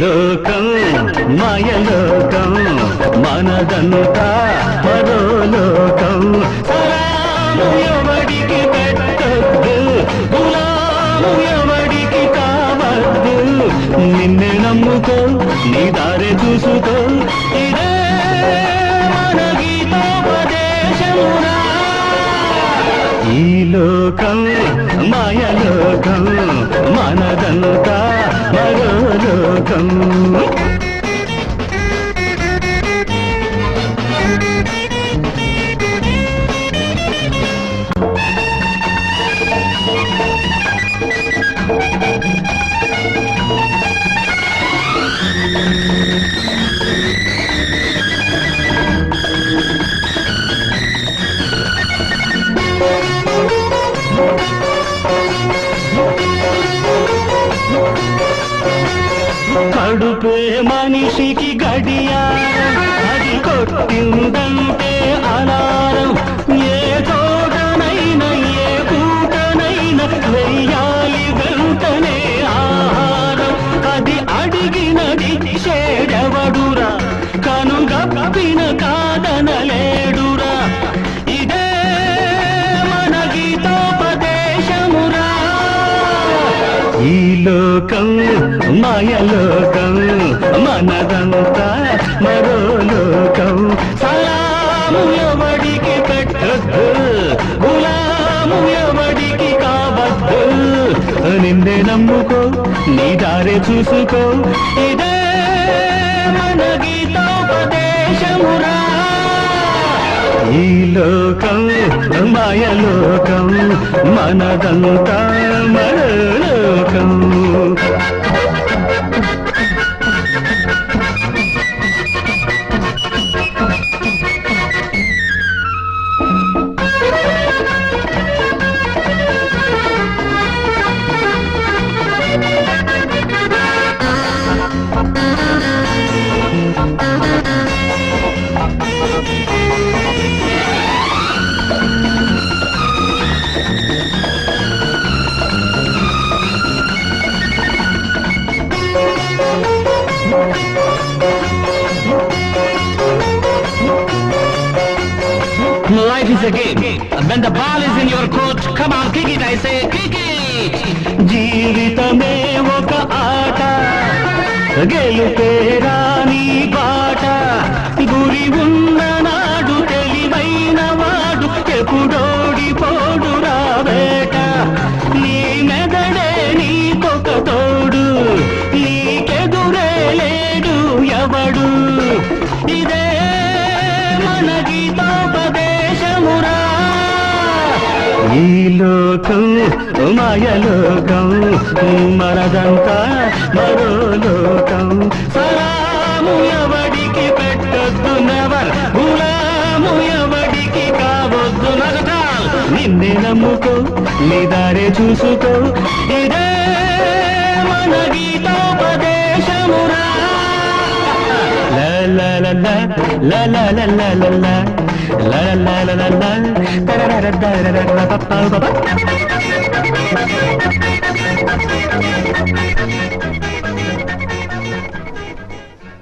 లోకం మాయలోకం మనదంతా పరోలోకం సరే ఎవడికి పెట్టద్దు. గులాము ఎవడికి కావద్దు. నిన్నే నమ్ముకో నీ దారి చూసుకో. ఇదే మన గీతోపదేశమురా ఈ లోకం మాయలోకం మనదంతా మరో లోకం. కడుపే మనిషికి గడియా అది కొట్టిందంటే అలారం ఏ తోటనైనా ఏ పూటనైనా వెయ్యాలి వెంటనే ఆహారం. అది అడిగినది చేడవడురా. కనుగప్పిన కాదనలేడురా ఇదే మన గీతోపదేశమురా. ఈ లోకం మాయలోకం మనదంతా మరో లోకం. సలాము ఎవడికి పెట్టద్దు గులాము ఎవడికి కావద్దు. నిందే నమ్ముకో నీ దారే చూసుకో. ఇదే మన గీతోపదేశమురా. ఈ లోకం మాయలోకం మనదంతా మరో and Life is a game. When the ball is in your court, come on, kick it, I say, kick it. జీవితమే ఒక ఆట గెలుపే నీ ఈ లోకం మాయలోకం మనదంతా మరో లోకం. సలాము ఎవడికి పెట్టొద్దు నెవర్ గులాము ఎవడికి కావద్దు నగటాల్ నిన్నే నమ్ముకో నీ దారే చూసుకో. ఇదే మన గీతోపదేశమురా. ల la la la la la la la la la la la la